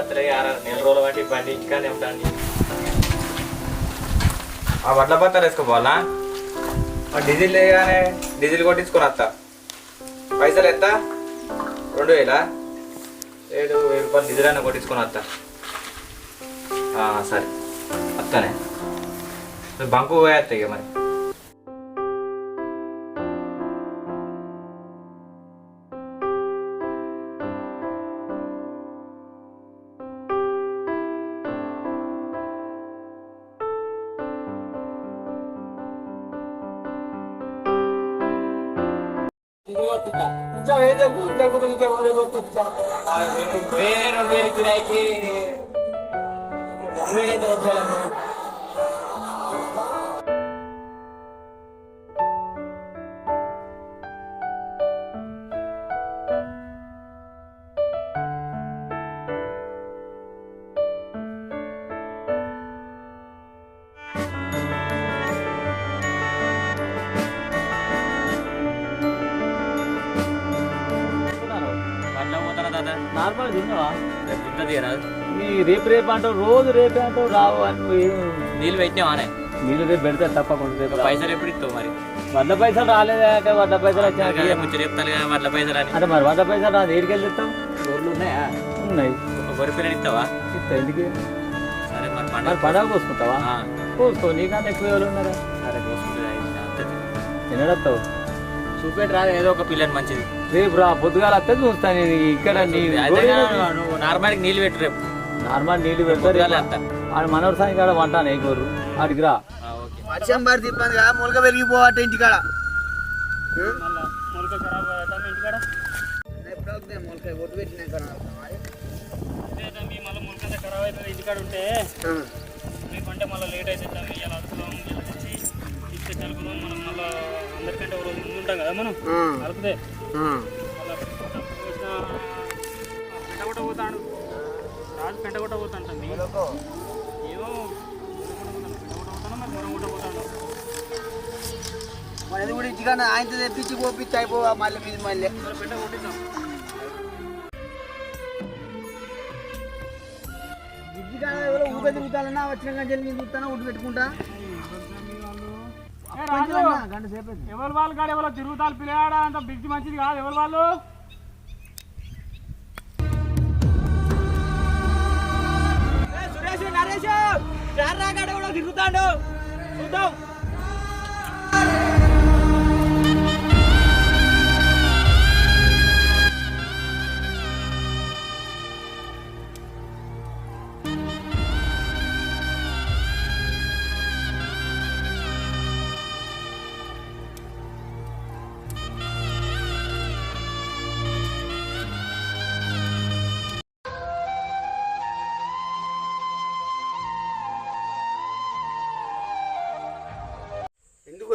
అత్తలే నెల రోజుల బట్టి బండి ఇంటికానే ఉంటాను ఆ వడ్ల బత్తాలు వేసుకోపోవాలా? డీజిల్ లేగానే డీజిల్ కొట్టించుకొని వస్తా. పైసలు ఎంత రెండు వేలా? ఏడు వెయ్యి రూపాయలు డీజిల్ అయినా కొట్టించుకొని వస్తా. సరే. వస్తానే. బంకు పోయేస్తాయి ఇక మరి. চাহিদা বুঝতে করে দিতে পারে আর বের বের করে నార్మల్ తిన్నావా? రేపు తిన్నది రాదు ఈ రేపు రేపు అంటావు రోజు రేపే అంటావు రావు అని నీళ్ళు పెట్టినావానే నీళ్ళు రేపు పెడితే తప్పకుండా రేపు. పైసలు ఎప్పుడు ఇస్తావు మరి? వంద పైసలు రాలేదా అంటే వంద పైసలు వచ్చాక చెప్తాను కదా వాళ్ళ పైసలు అని అంటే మరి వంద పైసలు రాదు ఏడికి వెళ్ళి ఇస్తావు? ఊర్లు ఉన్నాయా? ఉన్నాయి. ఒక గొర్రె పిల్లని ఇస్తావా? ఇస్తా ఎందుకు? సరే మరి పండుగ పండగ కోసుకుంటావా? కోసుకో నీకంటే ఎక్కువ ఎవరు ఉన్నారా? సరే కోసుకుంటుంది అంతే. తినడతావు చూపెట్టి రాదు ఏదో ఒక పిల్లని మంచిది. రేపు రా పొద్దుగాల వస్తే చూస్తాను నేను ఇక్కడ నీ అదే నువ్వు నార్మల్గా నీళ్ళు పెట్టు రేపు. నార్మల్ నీళ్ళు పెడతారు ఆడ మనోడు సాయి కాడ వంటాను ఏ గోరు ఆడికి రా. వర్షం పడితే ఇబ్బందిగా మొలక పెరిగిపోవట ఇంటికాడ అందరికంటే ఒక రోజు ముందు ఉంటాం కదా మనం కలుపుతే మళ్ళీ వచ్చిన పెంట కొట్ట పోతాడు రాజు పెంట కొట్ట పోతాడు ఏమో మనది కూడా ఇంటికాడ ఆయనతో తెప్పించి పోపించి అయిపోవా మళ్ళీ మీది మళ్ళీ. పెంట కొట్టిద్దాం ఇంటికాడ ఎవరో ఊక తిరుగుతానన్నా వచ్చిన గంటలు నేను చూస్తాను ఉట్టు పెట్టుకుంటా. ఎవరు వాళ్ళు కాదు ఎవరో తిరుగుతారు పిల్లగాడ? అంత బిగ్గి మంచిది కాదు. ఎవరు వాళ్ళు? సురేష్ నరేష్ చార్రా గడ కూడా తిరుగుతాడు. చూద్దాం.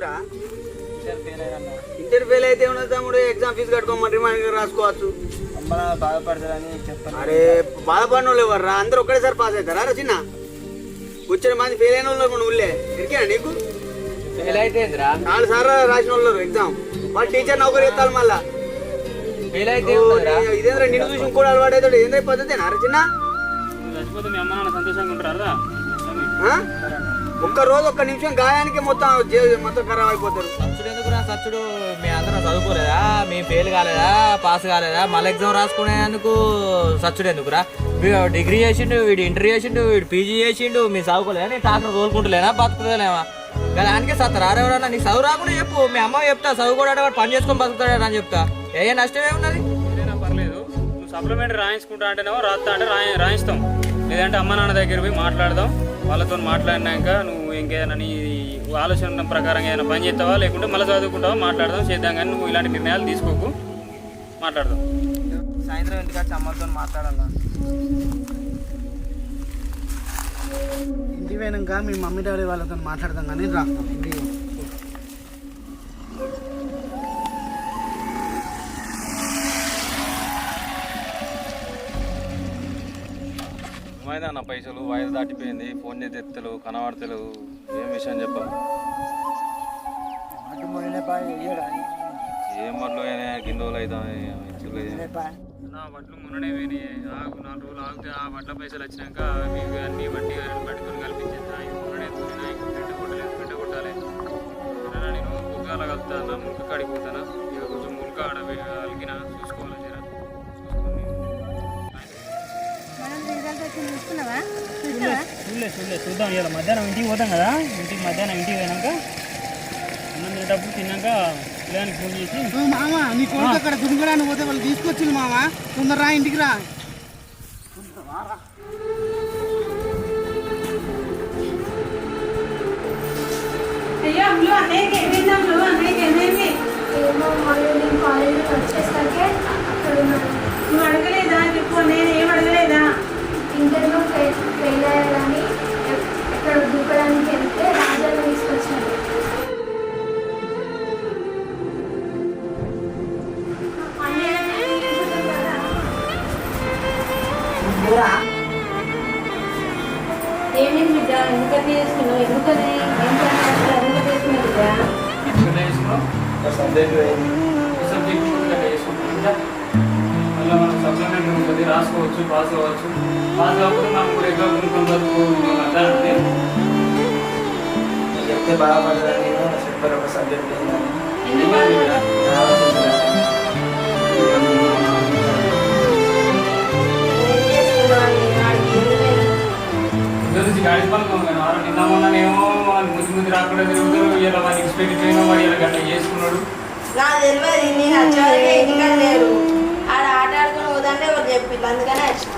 ఎందుకురా ఇంటర్ ఫెయిల్ అయితే ఉన్నది తమ్ముడు? ఎగ్జామ్ ఫీజు కట్టుకోమని రిమైండర్ రాసుకోవచ్చు. బాధపడతారని చెప్తాను అరే బాధపడిన వాళ్ళు ఎవర్రా? అందరూ ఒకేసారి పాస్ అవుతారా? రా చిన్న. వచ్చిన మంది ఫెయిల్ అయిన వాళ్ళు నువ్వు ఉల్లే ఎరికేనా నీకు? ఫెయిల్ అయితే నాలుగు సార్లు రాసిన వాళ్ళు ఎగ్జామ్ వాళ్ళు టీచర్ నౌకరీ ఎత్తాలి మళ్ళా. ఫెయిల్ అయితే ఇదేంద్రా? నిన్ను చూసి ఇంకోటి అలవాటు అవుతాడు. ఏంద్రా పద్ధతేనా? రా చిన్న. నువ్వు చచ్చిపోతే మీ అమ్మ నాన్న సంతోషంగా ఉంటారా? ఒక్క రోజు ఒక్క నిమిషం గాయానికి మొత్తం మొత్తం ఖరాబ్ అయిపోతారు. సచ్చుడు ఎందుకు రా సచ్చుడు? మీ అందరం చదువుకోలేదా? మేము ఫెయిల్ కాలేదా? పాస్ కాలేదా? మళ్ళీ ఎగ్జామ్ రాసుకునేందుకు సచ్చుడు ఎందుకురా వీడు డిగ్రీ చేసిండు వీడు ఇంటర్ చేసిండు వీడు పీజీ చేసిండు మీ చదువుకోలేదా? నేను టాక్టర్ తోలుకుంటలేనా బతుకుతలేమా కదా అందుకే సత్తారు ఆరెవరన్నా నీకు చదువు రాకుండా చెప్పు. మీ అమ్మ చెప్తా వాడు పని చేసుకొని బతుకుతాడు అని చెప్తా. ఏ నష్టం ఏమున్నది? పర్లేదు. నువ్వు సప్లిమెంట్ రాయించుకుంటా అంటేనేమో రాస్తా అంటే రాయి రాయిస్తాం. లేదంటే అమ్మ నాన్న దగ్గర పోయి మాట్లాడదాం. వాళ్ళతో మాట్లాడినాక నువ్వు ఇంకేదైనా నీ ఆలోచన ప్రకారం ఏదైనా పని చేస్తావా? లేకుంటే మళ్ళీ చదువుకుంటావా? మాట్లాడదాం చేద్దాం కానీ నువ్వు ఇలాంటి నిర్ణయాలు తీసుకోకు. మాట్లాడదాం. సాయంత్రం ఇంటికి వచ్చి అమ్మతో మాట్లాడాలా ఇంటి పోయినాక మీ మమ్మీ డాడీ వాళ్ళతో మాట్లాడదాం కానీ రా ఇంటికి ఏమైంది అన్న పైసలు? వాయిదా దాటిపోయింది. ఫోన్ చేసి ఎత్తలేవు కనబడతలేవు. ఏం విషయం చెప్పాలి? ఏం మరలో గిందోలు అవుతాయి నా వడ్లు మొన్ననే పోయినాయి. ఆగు నాలుగు రోజులు ఆగితే ఆ వడ్ల పైసలు వచ్చినాక మీకు అన్ని వడ్డీ పట్టుకొని కల్పించేస్తా. మొన్ననే ఇంకో పిండ కొట్టలేదు కొట్టాలి. సరేనా నేను ముగ్గాల కలుపుతానా ముక్క కాడికి పోతానా? ఇక కొంచెం ములక ఆడ అలిగిన. చూడలే చూడలే చూద్దాం ఇవాళ మధ్యాహ్నం ఇంటికి పోతాం కదా? ఇంటికి మధ్యాహ్నం ఇంటికి పోయినాక అన్నం తినేటప్పుడు తిన్నాక పిల్లగానికి ఫోన్ చేసి మామ నీ కొడుకు అక్కడ దుర్గడానికి పోతే వాళ్ళు తీసుకొచ్చింది మామ తొందర రా ఇంటికి రా. అయ్యో అన్నయ్యకి ఏమైంది అన్నయ్యకి ఏమైంది? ఏమో నేను కాలేజీకి వచ్చేసరికి ఏమేమి బిడ్డ? ఎందుకని చేసుకున్నావు ఎందుకని మళ్ళీ మనం సప్లిమెంట్ ఉంటుంది రాసుకోవచ్చు పాస్ అవ్వచ్చు. పాస్ అవ్వకపోతే మనం కూడా ఎక్కువ చెప్తే బాధపడదా నేను చెప్పారు ఒక సబ్జెక్ట్ ఇద్దరు నిన్న మొన్ననేమో వాళ్ళు ముందు ముందు రాకుండా తిరుగుతారు ఇలా ఎక్స్పెక్ట్ చేయడం వాడు ఇలా చేసుకున్నాడు నాకు తెలియదు నేను లేరు? ఆడ ఆట ఆడుకుని పోదంటే ఎవరు చెప్పిళ్ళు అందుకనే వచ్చిన.